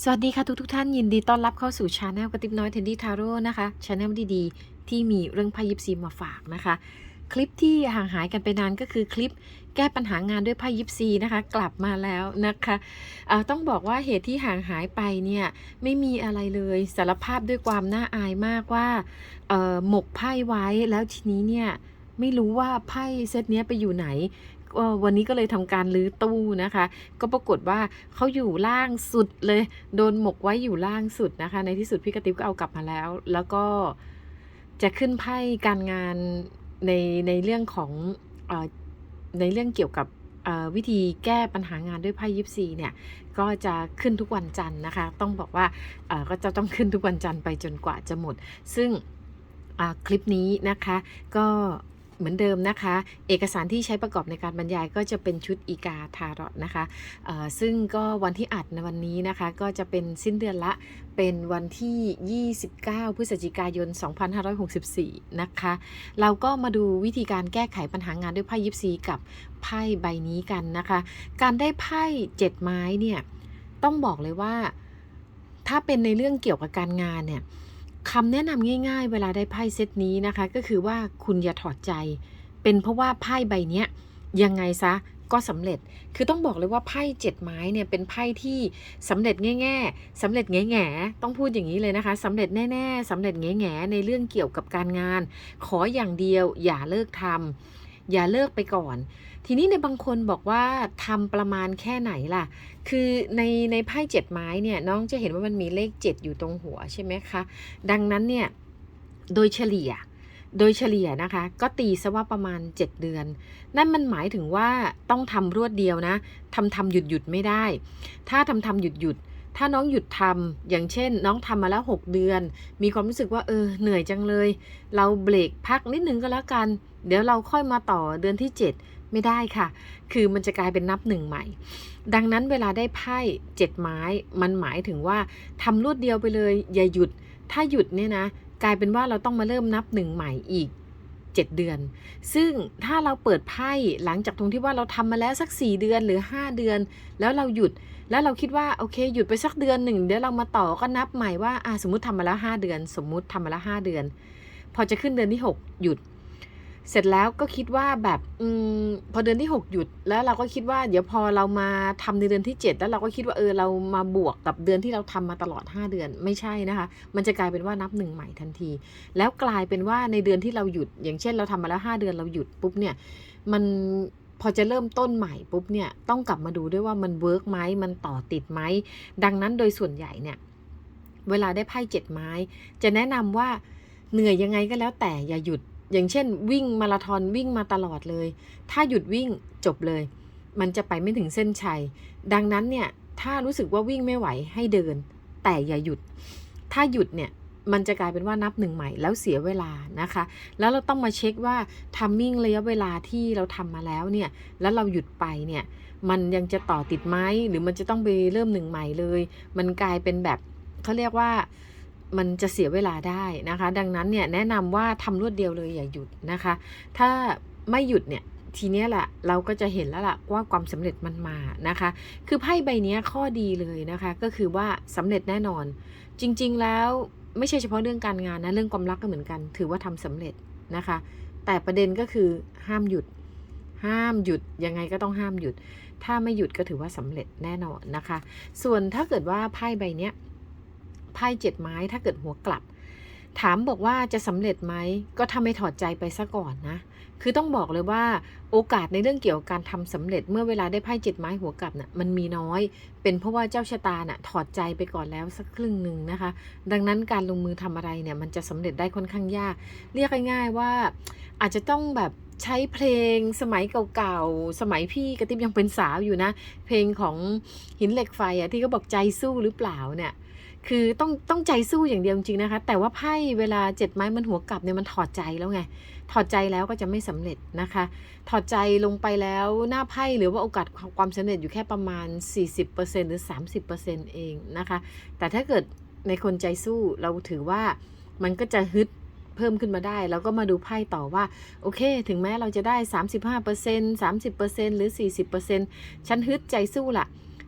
สวัสดีค่ะทุกทุกท่านยินดีต้อนรับเข้าสู่ชาแนลกระติบน้อยเทนดี้ทาโร่นะคะชาแนลดีๆ ที่มีเรื่องไพ่ยิปซีมาฝากนะคะ คลิปที่ห่างหายกันไปนานก็คือคลิปแก้ปัญหางานด้วยไพ่ยิปซีนะคะ กลับมาแล้วนะคะต้องบอกว่าเหตุที่ห่างหายไปเนี่ยไม่มีอะไรเลยสารภาพด้วยความน่าอายมากว่าหมกไพ่ไว้แล้วทีนี้เนี่ย ไม่รู้ว่าไพ่เซตนี้ไปอยู่ไหน วันนี้ก็เลยทำการลื้อตู้นะคะ ก็ปรากฏว่าเขาอยู่ล่างสุดเลย โดนหมกไว้อยู่ล่างสุดนะคะ ในที่สุดพี่กระติบก็เอากลับมาแล้ว แล้วก็จะขึ้นไพ่การงานในในเรื่องของอในเรื่องเกี่ยวกับวิธีแก้ปัญหางานด้วยไพ่ยิปซีเนี่ยก็จะขึ้นทุกวันจันทร์นะคะ ต้องบอกว่าก็จะต้องขึ้นทุกวันจันทร์ไปจนกว่าจะหมด ซึ่งคลิปนี้นะคะก็ เหมือนเดิมนะคะ เอกสารที่ใช้ประกอบในการบรรยายก็จะเป็นชุดอีกาทารอตนะคะซึ่งก็วันที่อัดในวันนี้นะคะก็จะเป็นสิ้นเดือนละเป็นวันที่ 29 พฤศจิกายน 2564 นะคะ เราก็มาดูวิธีการแก้ไขปัญหางานด้วยไพ่ยิปซีกับไพ่ใบนี้กันนะคะ การได้ไพ่เจ็ดไม้เนี่ยต้องบอกเลยว่า ถ้าเป็นในเรื่องเกี่ยวกับการงานเนี่ย คำแนะนำง่าย ๆ เวลาได้ไพ่เซตนี้นะคะ ก็คือว่าคุณอย่าถอดใจ เป็นเพราะว่าไพ่ใบเนี้ยยังไงซะก็สำเร็จ คือต้องบอกเลยว่าไพ่เจ็ดไม้เนี่ยเป็นไพ่ที่สำเร็จแง่ๆสำเร็จแง่ๆต้องพูดอย่างนี้เลยนะคะสำเร็จแน่ ๆสำเร็จแง่ๆในเรื่องเกี่ยวกับการงาน ขออย่างเดียวอย่าเลิกทำ อย่าเลิกไปก่อน ทีนี้ในบางคนบอกว่าทำประมาณแค่ไหนล่ะ คือในในไพ่เจ็ดไม้เนี่ยน้องจะเห็นว่ามันมีเลข7อยู่ตรงหัวใช่ไหมคะ ดังนั้นเนี่ยโดยเฉลี่ยโดยเฉลี่ยนะคะ ก็ตีซะว่าประมาณ 7 เดือน นั่นมันหมายถึงว่าต้องทำรวดเดียวนะทำทำหยุดหยุดไม่ได้ ถ้าทำทำหยุดหยุด ถ้าน้องหยุดทำอย่างเช่น น้องทำมาแล้ว 6 เดือน มีความรู้สึกว่าเออเหนื่อยจังเลย เราเบรกพักนิดนึงก็แล้วกัน เดี๋ยวเราค่อยมาต่อเดือนที่ 7 ไม่ได้ค่ะ คือมันจะกลายเป็นนับหนึ่งใหม่ ดังนั้นเวลาได้ไพ่เจ็ดไม้ มันหมายถึงว่าทำรวดเดียวไปเลย อย่าหยุด ถ้าหยุดเนี่ยนะ กลายเป็นว่าเราต้องมาเริ่มนับหนึ่งใหม่อีก 7 เดือน ซึ่งถ้าเราเปิดไพ่หลังจากตรงที่ว่าเราทำมาแล้วสัก 4 เดือนหรือ 5 เดือน แล้วเราหยุดแล้วเราคิดว่าโอเคหยุดไปสักเดือนหนึ่งเดี๋ยวเรามาต่อก็นับใหม่ว่าอะสมมติทำมาแล้ว 5 เดือน สมมุติทำมาแล้ว 5 เดือน พอจะขึ้นเดือนที่ 6 หยุด เสร็จแล้วก็คิดว่าแบบอมพอเดือนที่ 6 หยุด แล้วเราก็คิดว่า เดี๋ยวพอเรามาทำในเดือนที่ 7 แล้วเราก็คิดว่าเออเรามาบวกกับเดือนที่เราทำมาตลอด 5 เดือนไม่ใช่นะคะ มันจะกลายเป็นว่านับหนึ่งใหม่ทันที แล้วกลายเป็นว่าในเดือนที่เราหยุด อย่างเช่นเราทำมาแล้ว 5 เดือนเราหยุดปุ๊บเนี่ยมันพอจะเริ่มต้นใหม่ปุ๊บเนี่ยต้องกลับมาดูด้วยว่ามันเวิร์กไหมมันต่อติดไหมดังนั้นโดยส่วนใหญ่เนี่ยเวลาได้ไพ่เจ็ดไม้ จะแนะนำว่าเหนื่อยยังไงก็แล้วแต่อย่าหยุด อย่างเช่น วิ่งมาราธอนวิ่งมาตลอดเลย ถ้าหยุดวิ่งจบเลย มันจะไปไม่ถึงเส้นชัย ดังนั้นเนี่ยถ้ารู้สึกว่าวิ่งไม่ไหวให้เดิน แต่อย่าหยุด ถ้าหยุดเนี่ยมันจะกลายเป็นว่านับหนึ่งใหม่แล้วเสียเวลานะคะ แล้วเราต้องมาเช็คว่าทัมมิ่งระยะเวลาที่เราทำมาแล้วเนี่ย แล้วเราหยุดไปเนี่ย มันยังจะต่อติดไหมหรือมันจะต้องไปเริ่มหนึ่งใหม่เลย มันกลายเป็นแบบเขาเรียกว่า มันจะเสียเวลาได้นะคะ ดังนั้นเนี่ยแนะนำว่าทำรวดเดียวเลยอย่าหยุดนะคะ ถ้าไม่หยุดเนี่ยทีเนี้ยแหละเราก็จะเห็นแล้วล่ะว่าความสำเร็จมันมานะคะ คือไพ่ใบนี้ข้อดีเลยนะคะ ก็คือว่าสำเร็จแน่นอน จริง ๆ แล้วไม่ใช่เฉพาะเรื่องการงานนะเรื่องความรักก็เหมือนกัน ถือว่าทำสำเร็จนะคะ แต่ประเด็นก็คือห้ามหยุด ห้ามหยุดยังไงก็ต้องห้ามหยุด ถ้าไม่หยุดก็ถือว่าสำเร็จแน่นอนนะคะ ส่วนถ้าเกิดว่าไพ่ใบเนี้ย ไพ่เจ็ดไม้ถ้าเกิดหัวกลับ ถามบอกว่าจะสำเร็จไหมก็ทำให้ถอดใจไปซะก่อนนะ คือต้องบอกเลยว่าโอกาสในเรื่องเกี่ยวกับการทำสำเร็จเมื่อเวลาได้ไพ่เจ็ดไม้หัวกลับน่ะมันมีน้อย เป็นเพราะว่าเจ้าชะตาน่ะถอดใจไปก่อนแล้วสักครึ่งหนึ่งนะคะ ดังนั้นการลงมือทำอะไรเนี่ยมันจะสำเร็จได้ค่อนข้างยาก เรียกง่ายๆว่าอาจจะต้องแบบใช้เพลงสมัยเก่าๆ สมัยพี่กระติบยังเป็นสาวอยู่นะ เพลงของหินเหล็กไฟอะที่เขาบอกใจสู้หรือเปล่าเนี่ย คือต้องต้องใจสู้อย่างเดียวจริงนะคะ แต่ว่าไพ่เวลาเจ็ดไม้มันหัวกลับเนี่ยมันถอดใจแล้วไง ถอดใจแล้วก็จะไม่สำเร็จนะคะ ถอดใจลงไปแล้วหน้าไพ่หรือว่าโอกาสความสำเร็จอยู่แค่ประมาณ 40%หรือ 30%เองนะคะ แต่ถ้าเกิดในคนใจสู้เราถือว่ามันก็จะฮึดเพิ่มขึ้นมาได้ แล้วก็มาดูไพ่ต่อว่า โอเค ถึงแม้เราจะได้ 35% 30%หรือ 40%ฉันฮึดใจสู้ละ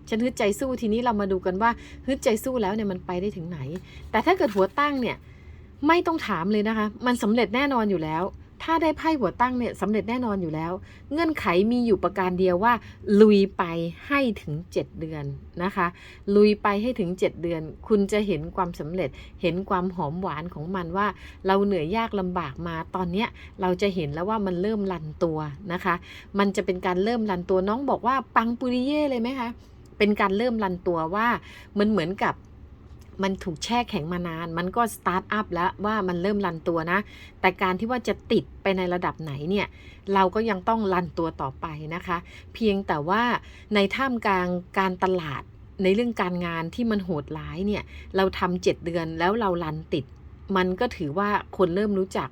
ฉันฮึดใจสู้ทีนี้เรามาดูกันว่าฮึดใจสู้แล้วเนี่ยมันไปได้ถึงไหน แต่ถ้าเกิดหัวตั้งเนี่ยไม่ต้องถามเลยนะคะ มันสำเร็จแน่นอนอยู่แล้ว ถ้าได้ไพ่หัวตั้งเนี่ยสำเร็จแน่นอนอยู่แล้ว เงื่อนไขมีอยู่ประการเดียวว่า ลุยไปให้ถึง 7 เดือนนะคะ ลุยไปให้ถึง 7 เดือน คุณจะเห็นความสำเร็จ เห็นความหอมหวานของมันว่า เราเหนื่อยยากลำบากมาตอนเนี้ยเราจะเห็นแล้วว่ามันเริ่มรันตัวนะคะ มันจะเป็นการเริ่มรันตัวน้องบอกว่าปังปุริเย่เลยไหมคะ เป็นการเริ่มรันตัวว่ามันเหมือนกับมันถูกแช่แข็งมานาน มันก็สตาร์ทอัพแล้วว่ามันเริ่มรันตัวนะ แต่การที่ว่าจะติดไปในระดับไหนเนี่ย เราก็ยังต้องรันตัวต่อไปนะคะ เพียงแต่ว่าในท่ามกลางการตลาดในเรื่องการงานที่มันโหดร้ายเนี่ย เราทำเจ็ดเดือนแล้วเรารันติด มันก็ถือว่าคนเริ่มรู้จัก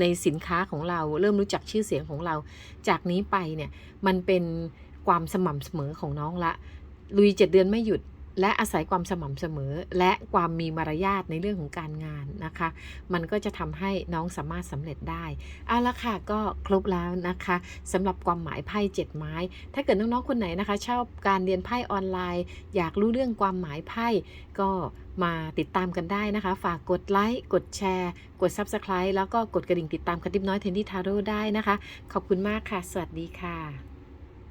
ในสินค้าของเรา เริ่มรู้จักชื่อเสียงของเรา จากนี้ไปเนี่ย มันเป็นความสม่ำเสมอของน้องละ ลุยเจ็ดเดือนไม่หยุด และอาศัยความสม่ำเสมอ และความมีมารยาทในเรื่องของการงานนะคะ มันก็จะทำให้น้องสามารถสำเร็จได้เอาละค่ะก็ครบแล้วนะคะสำหรับความหมายไพ่เจ็ดไม้ ถ้าเกิดน้องๆคนไหนนะคะ ชอบการเรียนไพ่ออนไลน์ อยากรู้เรื่องความหมายไพ่ก็มาติดตามกันได้นะคะ ฝากกดไลค์ กดแชร์ กด Subscribe แล้วก็กดกระดิ่งติดตามกระติบน้อยเทนดี้ทาโร่ได้นะคะ ขอบคุณมากค่ะ สวัสดีค่ะ